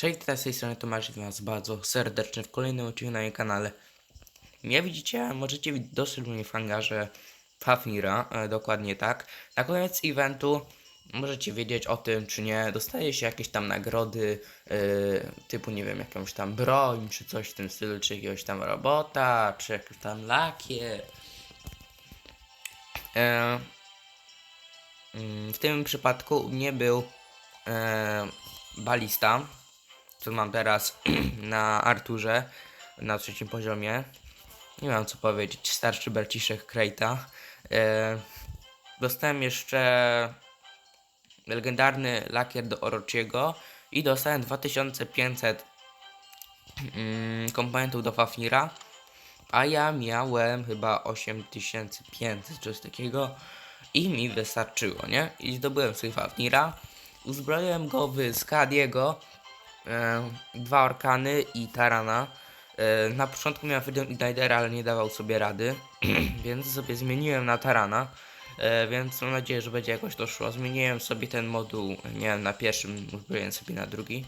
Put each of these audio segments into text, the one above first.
Cześć, tutaj z tej strony Tomasz, witam was bardzo serdecznie w kolejnym odcinku na moim kanale. Nie widzicie, możecie dostrzec mnie w hangarze Fafnira, e, dokładnie tak. Na koniec eventu możecie wiedzieć o tym, czy nie. Dostaje się jakieś tam nagrody, e, typu nie wiem, jakąś tam broń, czy coś w tym stylu, czy jakiegoś tam robota, czy jakiś tam lakier. E, mm, w tym przypadku u mnie był e, balista, co mam teraz na Arturze na trzecim poziomie. Nie mam co powiedzieć, starszy braciszek Krejta. E, dostałem jeszcze legendarny lakier do Orochiego i dostałem 2500 mm, komponentów do Fafnira, a ja miałem chyba 8500 czy coś takiego i mi wystarczyło, nie? I zdobyłem sobie Fafnira, uzbroiłem go w Skadiego, dwa Orkany i Tarana. E, na początku miałem Freedom Ignitera, ale nie dawał sobie rady, więc sobie zmieniłem na Tarana. E, więc mam nadzieję, że będzie jakoś to szło. Zmieniłem sobie ten moduł, nie wiem, na pierwszym, uzbroiłem sobie na drugi.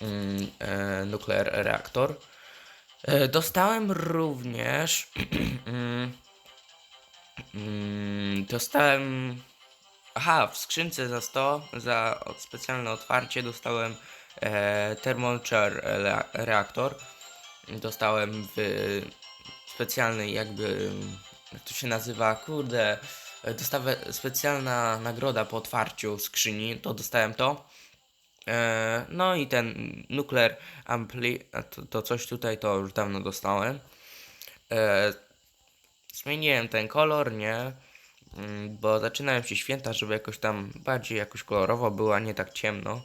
Mm, e, Nuclear Reactor. E, dostałem również. mm, dostałem. Aha, w skrzynce za 100, za specjalne otwarcie dostałem e, Thermonuclear Re- Reactor. Dostałem w specjalnej jakby, jak to się nazywa, kurde, dostawę specjalna nagroda po otwarciu skrzyni, to dostałem to. E, no i ten Nuclear Ampli, to, to coś tutaj to już dawno dostałem. E, zmieniłem ten kolor, nie? Mm, Bo zaczynają się święta, żeby jakoś tam bardziej jakoś kolorowo było, a nie tak ciemno.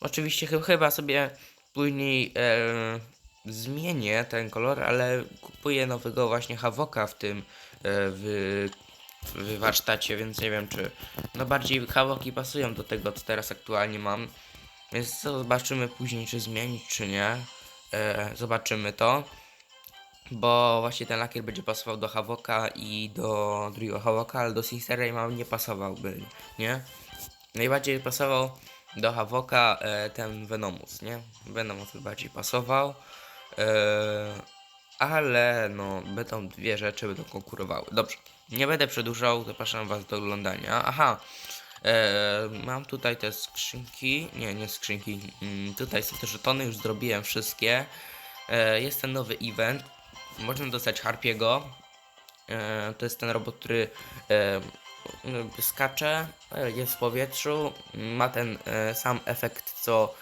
Oczywiście chy- chyba sobie później e, zmienię ten kolor, ale kupuję nowego właśnie Havoka w tym e, w, w warsztacie, więc nie wiem czy no bardziej Havoki pasują do tego co teraz aktualnie mam. Więc zobaczymy później czy zmienić czy nie. E, zobaczymy to. Bo właśnie ten lakier będzie pasował do Havoka i do drugiego Havoka, ale do Sinceray mam nie pasowałby, nie? Najbardziej pasował do Havoka e, ten Venomus, nie? Venomus bardziej pasował. E, ale no, będą dwie rzeczy, będą konkurowały. Dobrze, nie będę przedłużał, zapraszam was do oglądania. Aha, e, mam tutaj te skrzynki, nie, nie skrzynki, mm, tutaj są te żetony, już zrobiłem wszystkie. E, jest ten nowy event, można dostać Harpiego. E, to jest ten robot, który e, skacze, e, jest w powietrzu, ma ten e, sam efekt co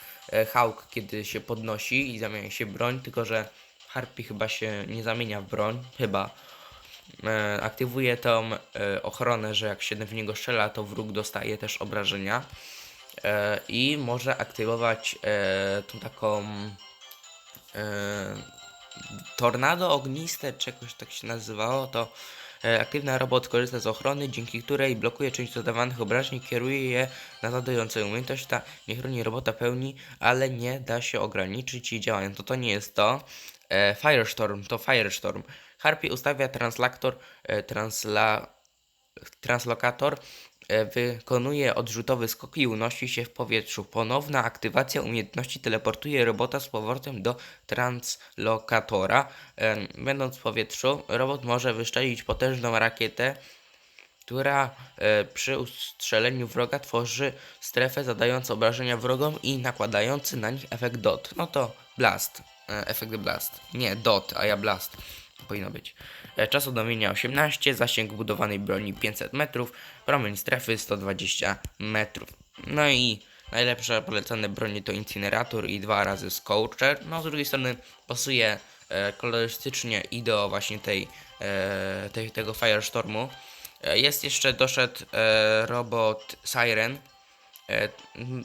Hawk, kiedy się podnosi i zamienia się broń, tylko że Harpy chyba się nie zamienia w broń, chyba. Aktywuje tą ochronę, że jak się w niego strzela, to wróg dostaje też obrażenia. I może aktywować tą taką tornado ogniste, czy jakoś tak się nazywało, to aktywna robot korzysta z ochrony, dzięki której blokuje część zadawanych obrażeń kieruje je na zadającą umiejętność. Ta nie chroni robota pełni, ale nie da się ograniczyć jej działania. To to nie jest to. E, Firestorm to Firestorm. Harpy ustawia translaktor, e, transla, translokator e, wykonuje odrzutowy skok i unosi się w powietrzu. Ponowna aktywacja umiejętności teleportuje robota z powrotem do translokatora. E, Będąc w powietrzu, robot może wyszczelić potężną rakietę, która e, przy ustrzeleniu wroga tworzy strefę zadającą obrażenia wrogom i nakładający na nich efekt dot. No to blast. E, efekt blast. Nie dot, a ja blast. Powinno być. E, Czas odnowienia 18, zasięg budowanej broni 500 metrów, promień strefy 120 metrów. No i najlepsze polecane bronie to Incinerator i dwa razy Scorcher. No z drugiej strony pasuje e, kolorystycznie i do właśnie tej, e, tej tego Firestormu. E, jest jeszcze doszedł e, robot Siren. E,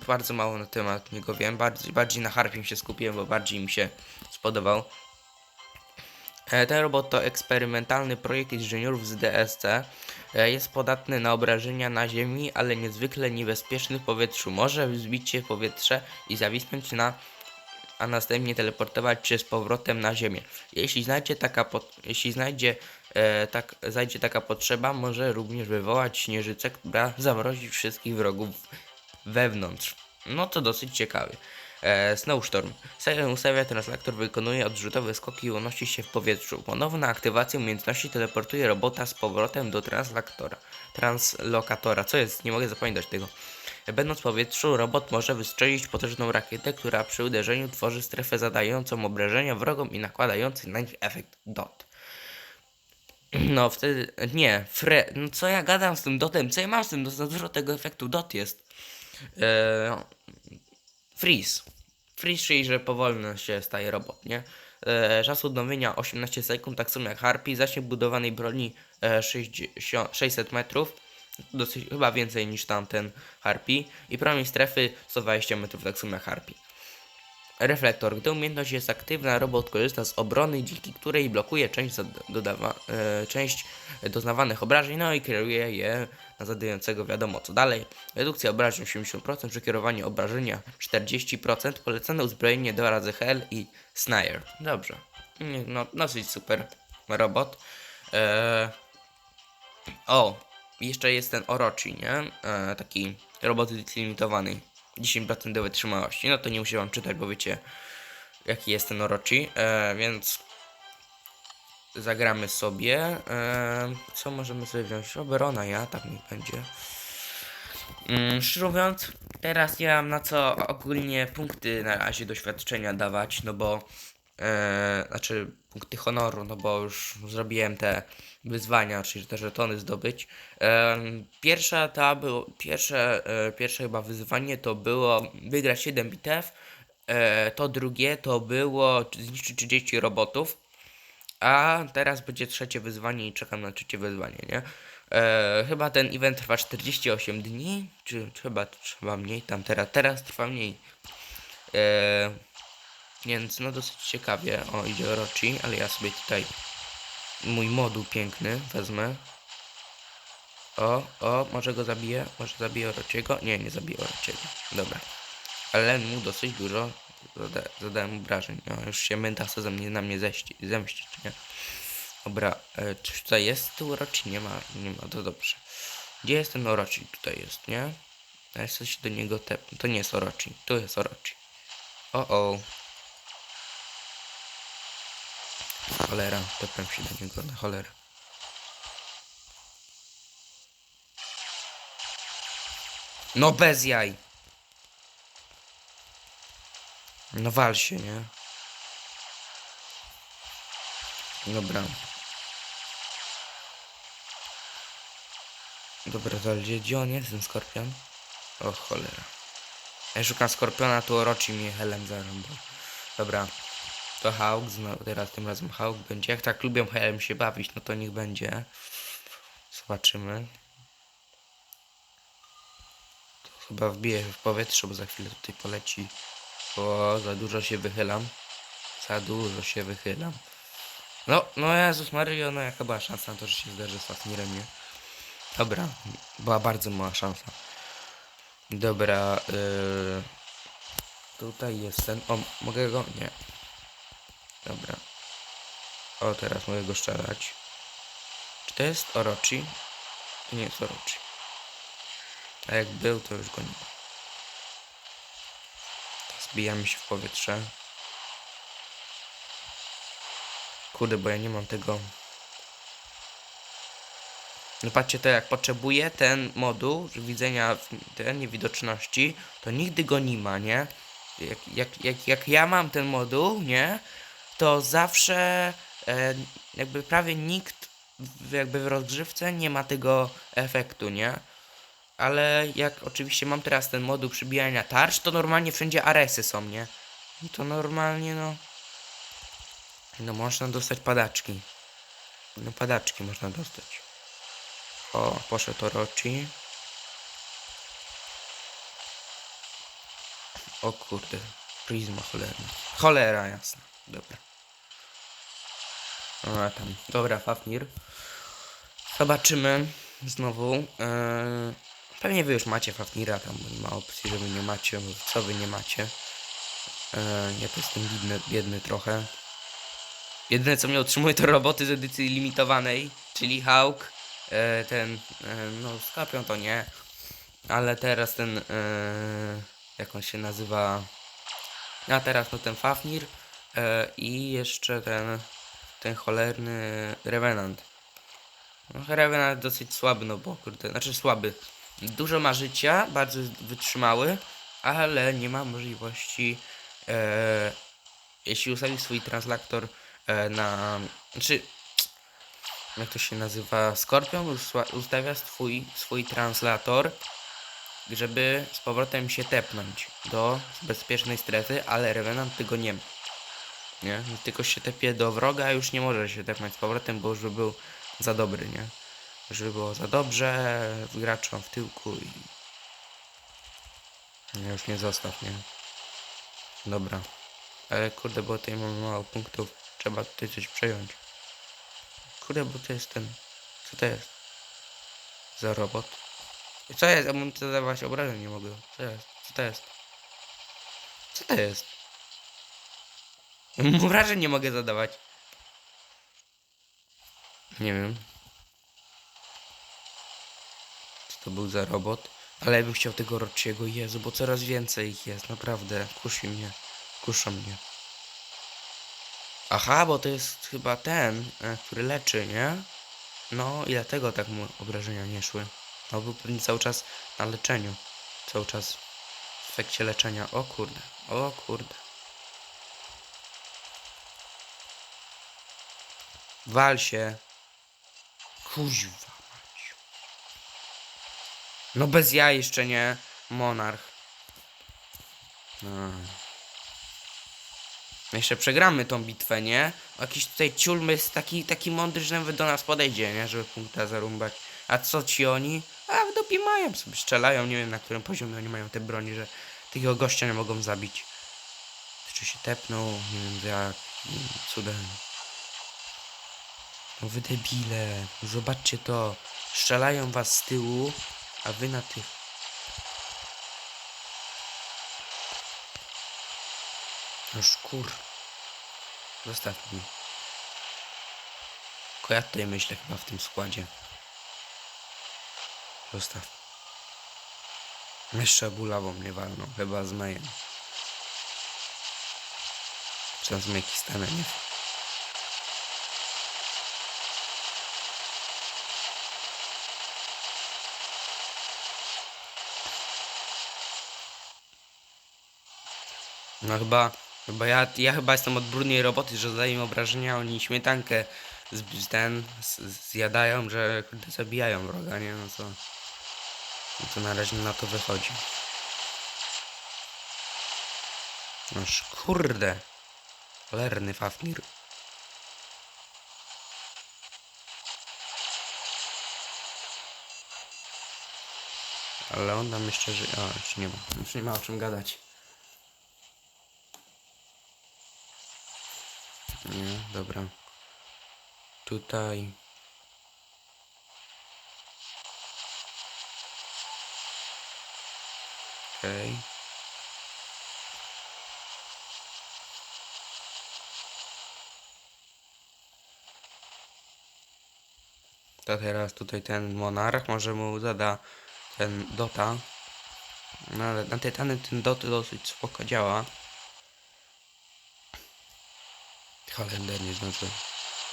bardzo mało na temat niego wiem. Bardziej, bardziej na Harpim się skupiłem, bo bardziej mi się spodobał. E, Ten robot to eksperymentalny projekt inżynierów z DSC. E, Jest podatny na obrażenia na ziemi, ale niezwykle niebezpieczny w powietrzu. Może wzbić się w powietrze i zawisnąć na a następnie teleportować się z powrotem na ziemię. Jeśli znajdzie taka, jeśli znajdzie, e, tak, zajdzie taka potrzeba, może również wywołać śnieżycę, która zamrozi wszystkich wrogów wewnątrz. No to dosyć ciekawe. E, Snowstorm. Siren ustawia translaktor, wykonuje odrzutowe skoki i unosi się w powietrzu. Ponowna aktywacja umiejętności teleportuje robota z powrotem do translaktora. Translokatora. Co jest? Nie mogę zapamiętać tego. Będąc w powietrzu, robot może wystrzelić potężną rakietę, która przy uderzeniu tworzy strefę zadającą obrażenia wrogom i nakładający na nich efekt DOT. No wtedy, nie, fre, no co ja gadam z tym dotem, co ja mam z tym, za dużo tego efektu dot jest. Eee, freeze. Czyli że powolno się staje robot, nie? Eee, czas odnowienia 18 sekund, tak samo jak Harpy, zasięg budowanej broni e, 60, 600 metrów, dosyć, chyba więcej niż tamten Harpy i promień strefy 120 metrów, tak samo jak Harpy. Reflektor. Gdy umiejętność jest aktywna, robot korzysta z obrony, dzięki której blokuje część, dodawa- e, część doznawanych obrażeń, no i kieruje je zadającego wiadomo co dalej. Redukcja obrażeń 80%, przekierowanie obrażenia 40%, polecane uzbrojenie do razy Hell i Snare. Dobrze. No, dosyć super robot. E, o, jeszcze jest ten Orochi, nie? E, taki robot limitowany. 10% do wytrzymałości. No to nie muszę wam czytać, bo wiecie jaki jest ten Orochi. E, więc zagramy sobie. E, co możemy sobie wziąć? Oberona ja, tak mi będzie. Mm, szczerze mówiąc, teraz nie mam na co ogólnie punkty na razie doświadczenia dawać, no bo e, znaczy punkty honoru, no bo już zrobiłem te wyzwania, czyli te żetony zdobyć. Em, pierwsza ta było, pierwsze, e, pierwsze chyba wyzwanie to było wygrać 7 bitew, e, to drugie to było zniszczyć 30 robotów, a teraz będzie trzecie wyzwanie i czekam na trzecie wyzwanie, nie? E, chyba ten event trwa 48 dni, czy, chyba trwa mniej, tam teraz, teraz trwa mniej. E, więc no dosyć ciekawie, o idzie Orochi, ale ja sobie tutaj mój moduł piękny wezmę. O, o, może go zabiję, może zabiję Orochiego? Nie, nie zabiję Orochiego, dobra. Ale mu dosyć dużo zada, zadałem obrażeń, no, już się męta chce ze mnie, na mnie ześci, zemścić, nie? Dobra, e, czy tutaj jest tu Orochi? Nie ma, nie ma, to dobrze. Gdzie jest ten Orochi? Tutaj jest, nie? Ja chcę się do niego tepnąć, to nie jest Orochi, tu jest Orochi. O, o. Cholera, tepłem się do niego na. No bez jaj. No wal się, nie? Dobra. Dobra, to gdzie, on jest, ten skorpion? O cholera. Ja szukam skorpiona, tu oroczy mnie Helen zarąbał. Dobra. To Hawk, teraz tym razem Hawk będzie. Jak tak lubią Helem się bawić, no to niech będzie. Zobaczymy. To chyba wbiję w powietrze, bo za chwilę tutaj poleci. O, za dużo się wychylam. Za dużo się wychylam. No, no Jezus Mario, no jaka była szansa na to, że się zdarzy z Fafnirem, nie? Dobra, była bardzo mała szansa. Dobra, yy... tutaj jest ten. O, mogę go? Nie. Dobra. O, teraz mogę go strzelać. Czy to jest Orochi? To nie jest Orochi. A jak był, to już go nie ma. Zbijamy się w powietrze. Kurde, bo ja nie mam tego. No patrzcie, to jak potrzebuję ten moduł widzenia ten niewidoczności, to nigdy go nie ma, nie? Jak, jak, jak, jak ja mam ten moduł, nie? To zawsze e, jakby prawie nikt jakby w rozgrzewce nie ma tego efektu, nie? Ale jak oczywiście mam teraz ten moduł przybijania tarcz, to normalnie wszędzie aresy są, nie? I to normalnie, no... No można dostać padaczki. No padaczki można dostać. O, poszedł Orochi. O kurde, prizma cholerna. Cholera jasna, dobra. No a tam, dobra, Fafnir. Zobaczymy znowu. Eee, pewnie wy już macie Fafnira, tam nie ma opcji, żeby nie macie, co wy nie macie. Eee, ja to jestem biedny, biedny trochę. Jedyne co mnie utrzymuje to roboty z edycji limitowanej, czyli Hawk, e, ten, e, no Skorpion to nie, ale teraz ten, e, jak on się nazywa, A teraz no ten Fafnir e, i jeszcze ten, ten cholerny Revenant. No, Revenant dosyć słaby, no bo kurde, znaczy słaby. Dużo ma życia, bardzo wytrzymały, ale nie ma możliwości, e, jeśli ustawi swój translaktor e, na, znaczy, jak to się nazywa, Skorpion ustawia swój, swój translator, żeby z powrotem się tepnąć do bezpiecznej strefy, ale Revenant tego nie ma. Nie? Tylko się tepie do wroga, a już nie może się tepnąć z powrotem, bo już by był za dobry, nie? Już by było za dobrze, graczom w tyłku i... Nie, już nie zostaw, nie? Dobra. Ale kurde, bo tutaj mam mało punktów. Trzeba tutaj coś przejąć. Kurde, bo to jest ten... Co to jest? Za robot? Co jest? Ja mam zadawać obrażeń, nie mogę. Co jest? Co to jest? Co to jest? Ja Obrażeń nie mogę zadawać. Nie wiem. Co to był za robot? Ale ja bym chciał tego Rochiego, Jezu, bo coraz więcej ich jest, naprawdę. Kusi mnie. Kuszą mnie. Aha, bo to jest chyba ten, e, który leczy, nie? No i dlatego tak mu obrażenia nie szły. No był pewnie cały czas na leczeniu. Cały czas w efekcie leczenia. O kurde, o kurde. Wal się. Kuźwa. No bez ja jeszcze nie. Monarch. No. Jeszcze przegramy tą bitwę, nie? Jakiś tutaj ciulmy jest taki, taki mądry, że nawet do nas podejdzie, nie? Żeby punkta zarumbać. A co ci oni? A w dupie mają, sobie strzelają, nie wiem na którym poziomie oni mają te broni, że takiego gościa nie mogą zabić. Czy się tepnął, nie wiem jak, cudem. No wy debile, zobaczcie to. Strzelają was z tyłu, a wy na tych. No szkur. Zostaw mnie. Tylko ja tutaj myślę chyba w tym składzie. Zostaw. Jeszcze bulawą mnie walną, chyba z mejem. Czy tam z Mekistanem, nie? No chyba, chyba ja, ja chyba jestem od brudnej roboty, że zadaję im obrażenia, oni śmietankę z, ten z, zjadają, że zabijają wroga, nie? No co? No to na razie na to wychodzi. Noż kurde. Cholerny Fafnir. Ale on tam jeszcze żyje. O, już nie ma. Już nie ma o czym gadać. Nie, dobra. Tutaj. Okej. To teraz tutaj ten monarch może mu zada ten dota. No ale na tytany ten dot dosyć spoko działa. Holender nie znaczy.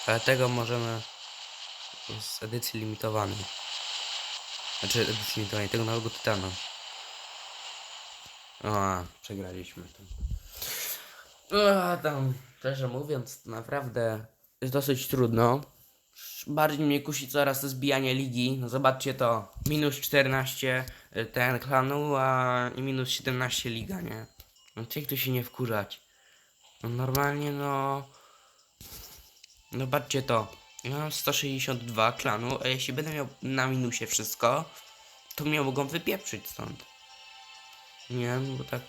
Ale tego możemy z edycji limitowanej. Znaczy edycji limitowanej, tego nowego tytana. A, przegraliśmy to. Tam, szczerze mówiąc, naprawdę jest dosyć trudno. Bardziej mnie kusi coraz to zbijanie ligi. No zobaczcie to. Minus 14 y, ten klanu, a i minus 17 liga, nie? No jak tu się nie wkurzać? No normalnie no... No patrzcie to. Ja mam 162 klanu, a jeśli będę miał na minusie wszystko, to mnie mogą wypieprzyć stąd. Nie wiem, bo tak,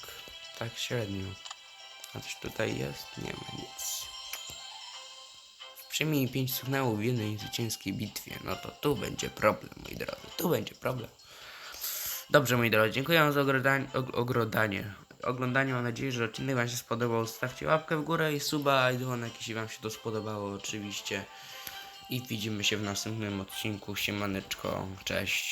tak średnio. A coś tutaj jest? Nie ma nic. Przyjmij 5 sygnałów w jednej zwycięskiej bitwie. No to tu będzie problem, moi drodzy. Tu będzie problem. Dobrze, moi drodzy, dziękuję za oglądanie. oglądanie. Oglądanie, mam nadzieję, że odcinek wam się spodobał. Stawcie łapkę w górę i suba, i dzwonek, jeśli wam się to spodobało, oczywiście. I widzimy się w następnym odcinku. Siemaneczko, cześć.